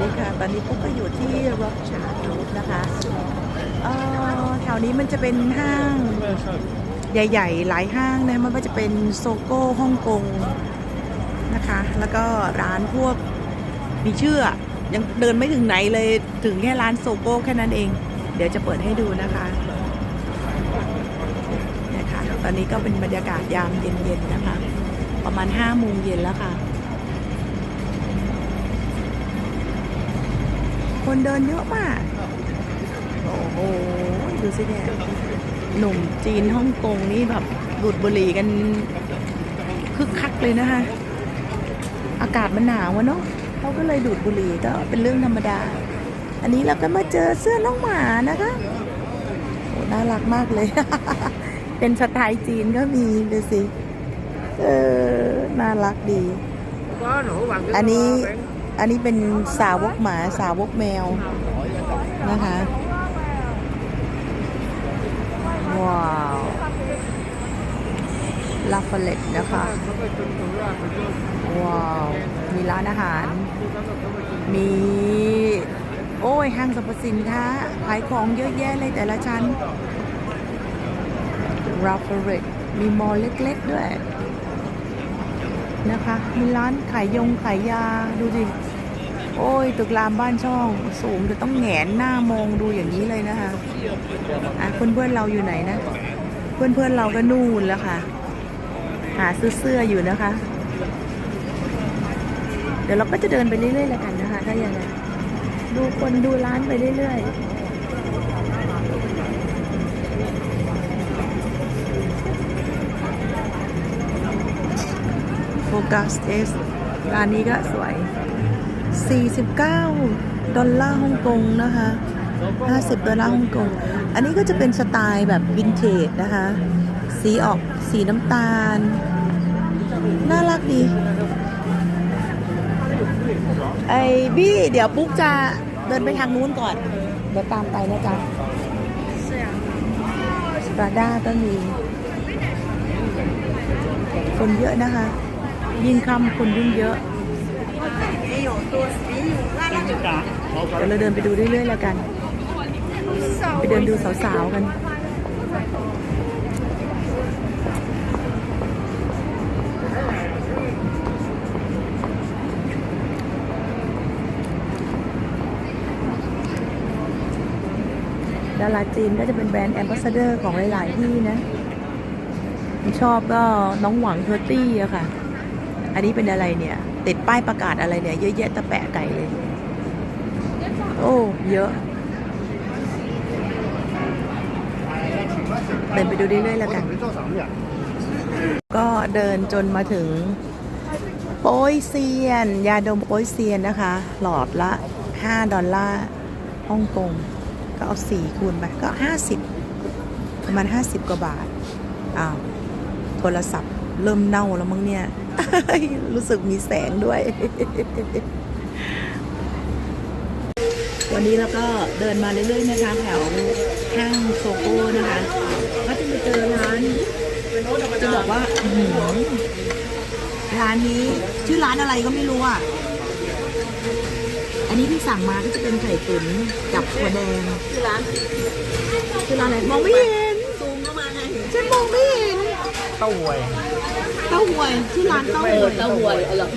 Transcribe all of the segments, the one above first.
ดีค่ะ ตอนนี้ปุ๊กก็อยู่ที่ร็อกชาร์ดรูทนะคะแถวนี้มันจะเป็นห้างใหญ่ ๆ หลายห้างนะ มันก็จะเป็นโซโก้ฮ่องกงนะคะ แล้วก็ร้านพวกมีเชื่อ ยังเดินไม่ถึงไหนเลย ถึงแค่ร้านโซโก้แค่นั้นเอง เดี๋ยวจะเปิดให้ดูนะคะนี่ค่ะตอนนี้ก็เป็นบรรยากาศยามเย็นๆนะคะ ประมาณ5โมงเย็นแล้วค่ะ คนเดินเยอะมาก โอ้โห ดูสิเนี่ย หนุ่มจีนฮ่องกงนี่แบบดูดบุหรี่กันคึกคักเลยนะคะ อากาศมันหนาวอะเนาะเขาก็เลยดูดบุหรี่ก็เป็นเรื่องธรรมดา อันนี้เราก็มาเจอเสื้อน้องหมานะคะโอ้น่ารักมากเลย เป็นสไตล์จีนก็มีดูสิ เออ น่ารักดี อันนี้ อันนี้เป็นสาวกหมาสาวกแมวนะคะ ว้าวลาฟเลตนะคะ ว้าว มีร้านอาหาร มี โอ้ย ห้างสรรพสินค้าขายของเยอะแยะเลยแต่ละชั้นราฟเลตมีมอลล์เล็กๆด้วยนะคะ มีร้านขายยงขายยา ดูสิ โอ้ย ตึกรามบ้านช่อง สูงจะต้องแหงนหน้ามองดูอย่างนี้เลยนะคะอะเพื่อนๆเราอยู่ไหนนะ เพื่อนๆเราก็นู่นแล้วค่ะ หาซื้อเสื้ออยู่นะคะ เดี๋ยวเราก็จะเดินไปเรื่อยๆแล้วกันนะคะ ถ้าอย่างนั้นดูคนดูร้านไปเรื่อยๆโฟกัสเอสร้านนี้ก็สวย 49 ดอลลาร์ฮ่องกงนะคะ 50 ดอลลาร์ฮ่องกง อันนี้ก็จะเป็นสไตล์แบบวินเทจนะคะ สีออกสีน้ำตาล น่ารักดี ไอ้บี้เดี๋ยวปุ๊กจะเดินไปทางนู้นก่อน เดี๋ยวตามไปนะจ๊ะปราด้าก็มี คนเยอะนะคะ ยิ่งคำคนยิ่งเยอะ เดี๋ยวเราเดินไปดูเรื่อยๆแล้วกัน ไปเดินดูสาวๆกันดาราจีนก็จะเป็นแบรนด์แอมบาสเดอร์ของหลาย ๆ ที่นะ ชอบก็น้องหวังเทอร์ตี้อะค่ะ อันนี้เป็นอะไรเนี่ย ติดป้ายประกาศอะไรเนี่ย เยอะแยะตะแปะไก่เลย โอ้ เยอะเดินไปดูเรื่อยๆแล้วกัน ก็เดินจนมาถึง โป้ยเซียน ยาดมโป้ยเซียนนะคะ หลอดละ 5 ดอลลาร์ฮ่องกง ก็เอา 4 คูณไป ก็ 50 ประมาณ 50 กว่าบาท อ้าว โทรศัพท์เริ่มเน่าแล้วมั้งเนี่ย รู้สึกมีแสงด้วย วันนี้เราก็เดินมาเรื่อยๆนะคะแถวห้างโซโก้นะคะก็จะไปเจอร้าน จะบอกว่าอื้อหือร้านนี้ชื่อร้านอะไรก็ไม่รู้อะ อันนี้ที่สั่งมาก็จะเป็นไข่ตุ๋นกับถั่วแดงชื่อร้านชื่อร้านอะไรมองไม่เห็นซูมเข้ามาไงฉันมองไม่เห็นเต้าหวย เต้าหวยชื่อร้านเต้าหวยเต้าหวยอร่อย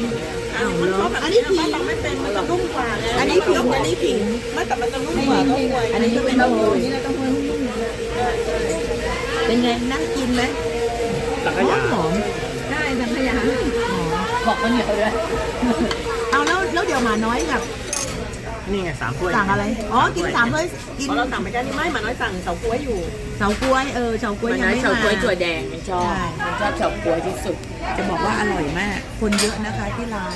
อ้าวเหรออันนี้ผิงไม่เป็นมันจะนุ่มกว่าอันนี้ผิงอันนี้ผิงไม่แต่มันจะนุ่มกว่าเต้าหวยอันนี้ก็เป็นเต้าหวยเป็นไงนั่งกินไหมสังขหยาอมหอมได้สังขยาหอมบอกมันเหนียวเลยเอาแล้วแล้วเดี๋ยวหมาน้อยกับ นี่ไงสามถ้วยสั่งอะไร อ๋อ กินสามเลยกินเพราะเราสั่งไปแค่นี้ไม่หมาน้อยสั่งเฉาก๊วยอยู่เฉาก๊วย เออเฉาก๊วยยังไม่มาเฉาก๊วยถั่วแดงมันชอบใช่มันชอบเฉาก๊วยที่สุด จะบอกว่าอร่อยมาก คนเยอะนะคะที่ร้าน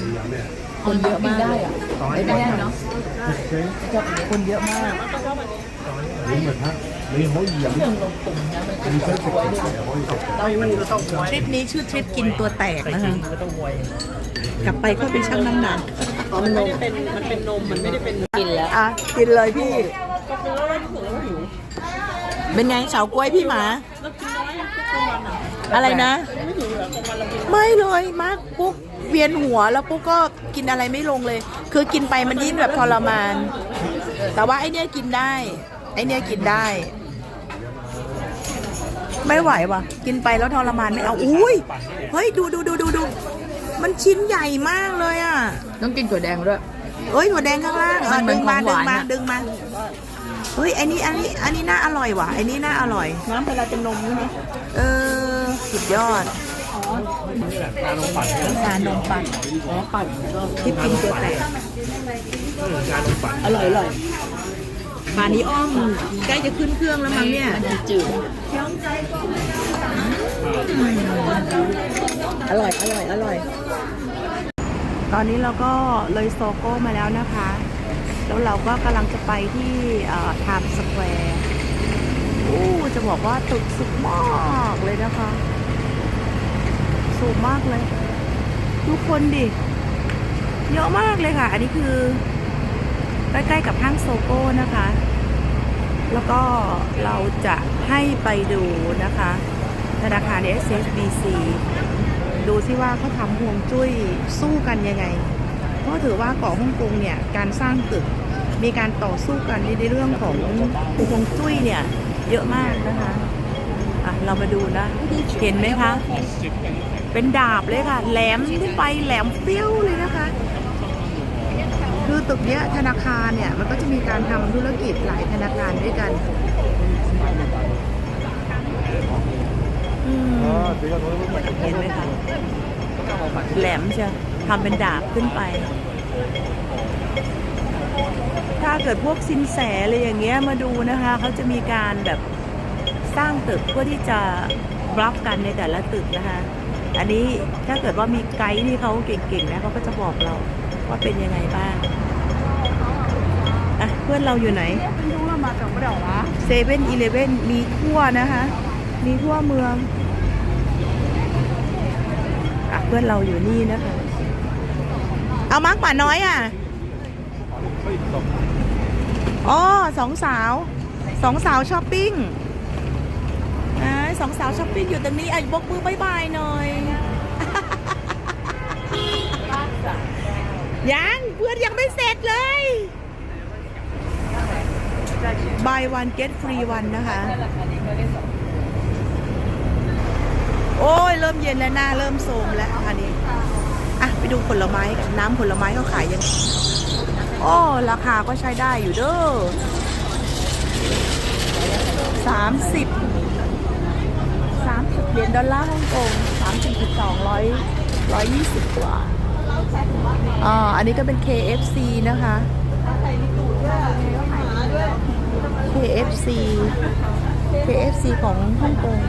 คนเยอะมากได้อะไม่ได้เนาะคนเยอะมาก ทริปนี้ชื่อทริปกินตัวแตกนะฮะกลับไปก็ไปช่างน้ำหนักมันไม่ได้เป็นมันเป็นนมมันไม่ได้เป็นกินแล้วอะกินเลยพี่ เป็นไงเาวกล้วยพี่หมา อะไรนะ ไม่เลยมากปุ๊กเวียนหัวแล้วปุ๊กก็กินอะไรไม่ลงเลย คือกินไปมันยิ่งแบบทรมาน แต่ว่าไอเนี้ยกินได้ ไอเนี้ยกินได้ ไม่ไหวว่ะ กินไปแล้วทรมานไม่เอา อุ้ย เฮ้ย ดูดูดูดูดู มันชิ้นใหญ่มากเลยอะ ต้องกินถั่วแดงด้วย เอ้ยหัวแดงข้างล่างเออมันเหมืดึอนงมาของหดึงวานมาอะ ดึงมา เฮ้ยอันนี้อันนี้อันนี้น่าอร่อยว่ะอันนี้น่าอร่อย น้ำเวลาเป็นนมใช่ไหมเออสุดยอดนี่แหละการลงปั่นเนี่ยชานมปั่นอ๋อปั่นก็ที่กินตัวแตกเออการลงปั่นอร่อยอร่อย ป่านนี้อ้อมใกล้จะขึ้นเครื่องแล้วมั้งเนี่ยมันจะจืดอร่อย อร่อย อร่อย ตอนนี้เราก็เลยโซโก้มาแล้วนะคะ แล้วเราก็กำลังจะไปที่ไทม์สแควร์อู้จะบอกว่าตึกสูงมากเลยนะคะ สูงมากเลย ทุกคนดิ เยอะมากเลยค่ะ อันนี้คือ ใกล้ๆกับห้างโซโก้นะคะ แล้วก็เราจะให้ไปดูนะคะ ธนาคาร SSBC ดูซิว่าเขาทำห่วงจุ้ยสู้กันยังไง เพราะถือว่าเกาะฮ่องกงเนี่ย การสร้างตึกมีการต่อสู้กันในเรื่องของห่วงจุ้ยเนี่ย เยอะมากนะคะอะเรามาดูนะ เห็นไหมคะ เป็นดาบเลยค่ะ แหลมขึ้นไปแหลมเปี้ยวเลยนะคะ คือตึกเนี้ยธนาคารเนี่ยมันก็จะมีการทำธุรกิจหลายธนาคารด้วยกันอืมเห็นไหมคะแหลมเชียวทำเป็นดาบขึ้นไป ถ้าเกิดพวกสินแสอะไรอย่างเงี้ยมาดูนะคะเขาจะมีการแบบสร้างตึกเพื่อที่จะรับกันในแต่ละตึกนะคะ อันนี้ถ้าเกิดว่ามีไกด์ที่เขาเก่งๆนะเขาก็จะบอกเรา ว่าเป็นยังไงบ้างอะเพื่อนเราอยู่ไหนเซเว่นอีเลเว่นมีทั่วนะคะ มีทั่วเมืองอะเพื่อนเราอยู่นี่นะคะ เอามาร์กป่าน้อยอะอ๋อสองสาวสองสาวช้อปปิ้งอ่าสองสาวช้อปปิ้งอยู่ตรงนี้อะบกมือบายบายหน่อย ยังเพื่อนยังไม่เสร็จเลย buy one get free one นะคะ โอ้ย เริ่มเย็นแล้วหน้าเริ่มโทรมแล้วอันนี้ อะ ไปดูผลไม้กันน้ำผลไม้เขาขายยังไงโอ้ราคาก็ใช้ได้อยู่เด้อสามสิบสามสิบเหรียญดอลลาร์ฮ่องกงสามสิบสองร้อยร้อยยี่สิบกว่า อ่าอันนี้ก็เป็น KFC นะคะ KFC KFC ของฮ่องกง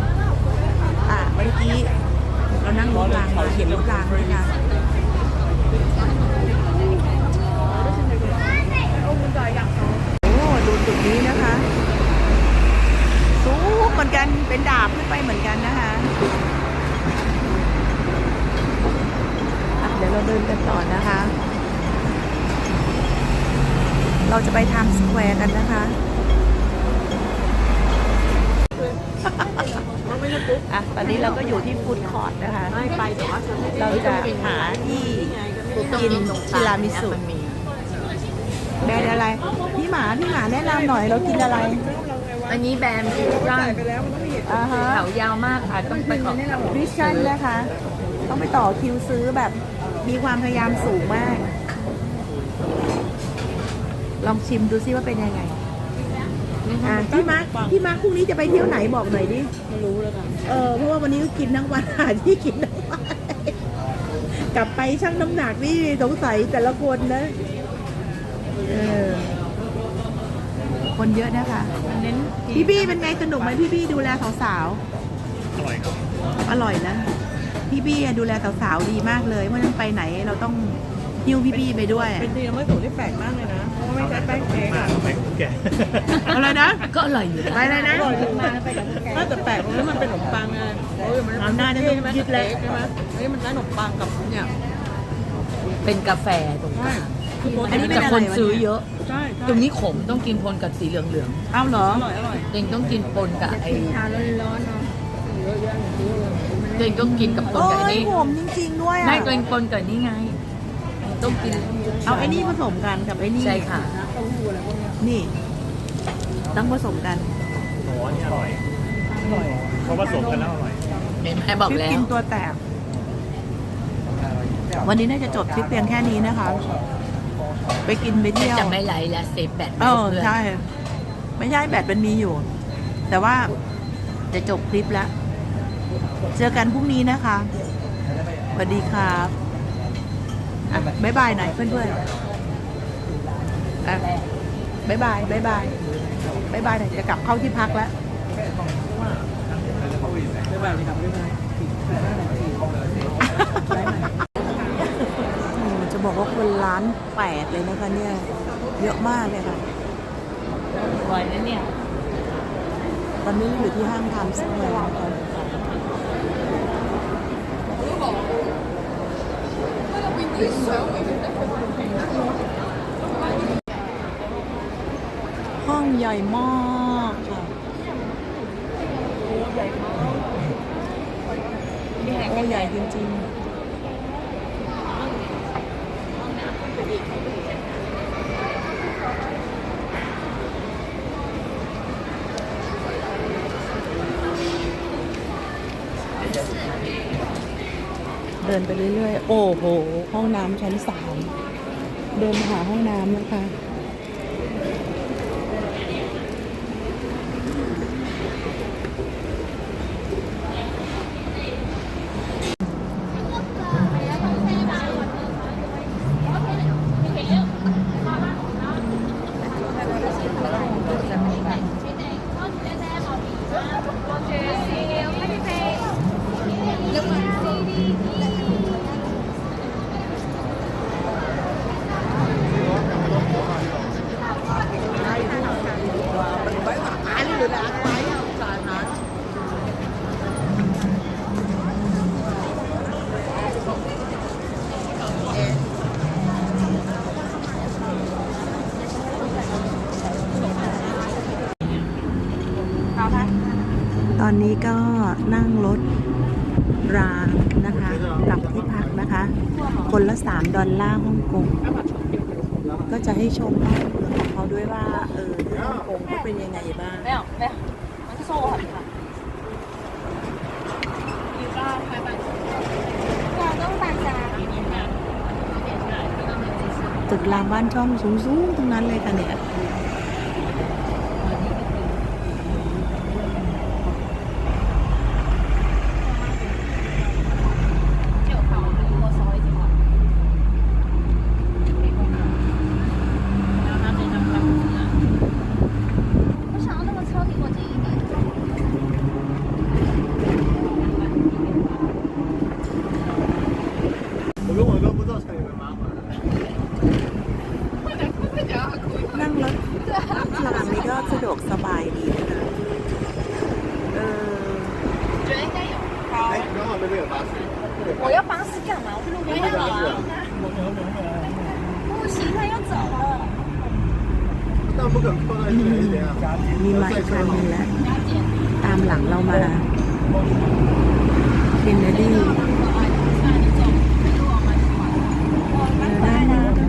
อะ เมื่อกี้เรานั่งรถรางมาเห็นรถรางด้วยนะโอ้ดูตึกนี้นะคะ สูงเหมือนกัน เป็นดาบขึ้นไปเหมือนกันนะคะอะ เดี๋ยวเราเดินกันต่อนะคะ เราจะไปทำสแควร์กันนะคะอะตอนนี้เราก็อยู่ที่ฟู้ดคอร์ทนะคะไม่ไปแต่ว่าฉันไม่ได้เราจะหาที่กินทีรามิสุมันมีแบรนด์อะไร พี่หมาพี่หมาแนะนำหน่อยเรากินอะไร อันนี้แบรนด์ฟิวชั่นอ่าฮะแถวยาวมากค่ะ ต้องไปขอวิชั่นนะคะ ต้องไปต่อคิวซื้อแบบ มีความพยายามสูงมาก ลองชิมดูซิว่าเป็นยังไงอะพี่มาร์คพี่มาร์คพรุ่งนี้จะไปเที่ยวไหนบอกหน่อยดิ ไม่รู้แล้วกันเออเพราะว่าวันนี้ก็กินทั้งวันหาที่กินทั้งวันกลับไปชั่งน้ำหนักนี่สงสัยแต่ละคนนะเออคนเยอะนะคะเน้นพี่บี้เป็นไงสนุกไหมพี่บี้ดูแลสาวอร่อยครับ ๆอร่อยนะ พี่บี้อะดูแลสาวๆดีมากเลย เพราะฉะนั้นไปไหนเราต้องหิ้วพี่บี้ไปด้วย เป็นทีไม่ถูกที่แปลกมากเลยนะเพราะว่าไม่ใช้แป้งเค้กมาอะเอาไปแกะอะไรนะ ก็อร่อยอยู่นะไปเลยนะถ้าแต่แปลกตรงนี้มันเป็นขนมปังไงโอ้ยมันเอาหน้าจะต้องยึดแล้วใช่ไหมเฮ้ยมันได้ขนมปังกับเนี่ยเป็นกาแฟตรงกลางคืออันนี้เป็นแต่อะไรคนวะซื้อเนี่ยเยอะ ใช่ตรงนี้ขมต้องกินปนกับสีเหลืองเอาเหรออร่อยอร่อยๆจริงต้องกินปนกับไอ้ชาร้อนๆเนาะเยอะแยะหนูซื้อเลยไม่ได้ตัวเองต้องกินกับปนโอ้กับยนี่ผมจริงๆด้วยอะไม่ตัวเองปนกับนี่ไง ต้องกินเอาไอ้นี่ผสมกันกับไอ้นี่ใช่ค่ะ นี่ ต้องผสมกันโอ้อันนี่อร่อยเพราะผสมกันแล้วอร่อย เห็นไหมบอกคลิปแล้กิวนตัวแตก วันนี้น่าจะจบคลิปเพียงแค่นี้นะคะ ไปกินไปเที่ยว จะไม่ไลฟ์และเซฟแบตเออเพื่อนใช่ ไม่ใช่แบตมันมีอยู่ แต่ว่าจะจบคลิปแล้ว เจอกันพรุ่งนี้นะคะสวัสดีครับอะบ๊ายบายหน่อยเพื่อนๆอะบ๊ายบายบ๊ายบายบ๊ายบายหน่อยจะกลับเข้าที่พักแล้วบ๊ายบายครับบ๊ายบายจะบอกว่าคนล้านแปดเลยนะคะเนี่ย เยอะมากเลยค่ะสวยนะเนี่ย ตอนนี้เราอยู่ที่ห้างไทม์สแควร์นะคะ ห้องใหญ่มากค่ะโอ้ใหญ่จริงๆ ไปเรื่อยๆ โอ้โห ห้องน้ำชั้นสาม เดินหาห้องน้ำนะคะ ตอนนี้ก็นั่งรถรางนะคะกลับที่พักนะคะ คนละ 3 ดอลลาร์ฮ่องกง ก็จะให้ชมบ้านเของเขาด้วยว่า เออฮ่องกงเขาเป็นยังไงบ้างไม่เอาไม่เอามันโซ่ค่ะอยู่บ้านไปบ้านเราต้องไปจ้าตึกรามบ้านช่องสูงๆตรงนั้นเลยค่ะเนี่ย วกสบายดีนะคะเออ 哎，刚好那边有巴士。我要巴士干嘛？我去路边就好啊。不行，他要走了。但不可能碰到一个人啊。 มีมาอีกคันหนึงแล้ว ตามหลังเรามาเคนเนดี้ 对吧？拍的很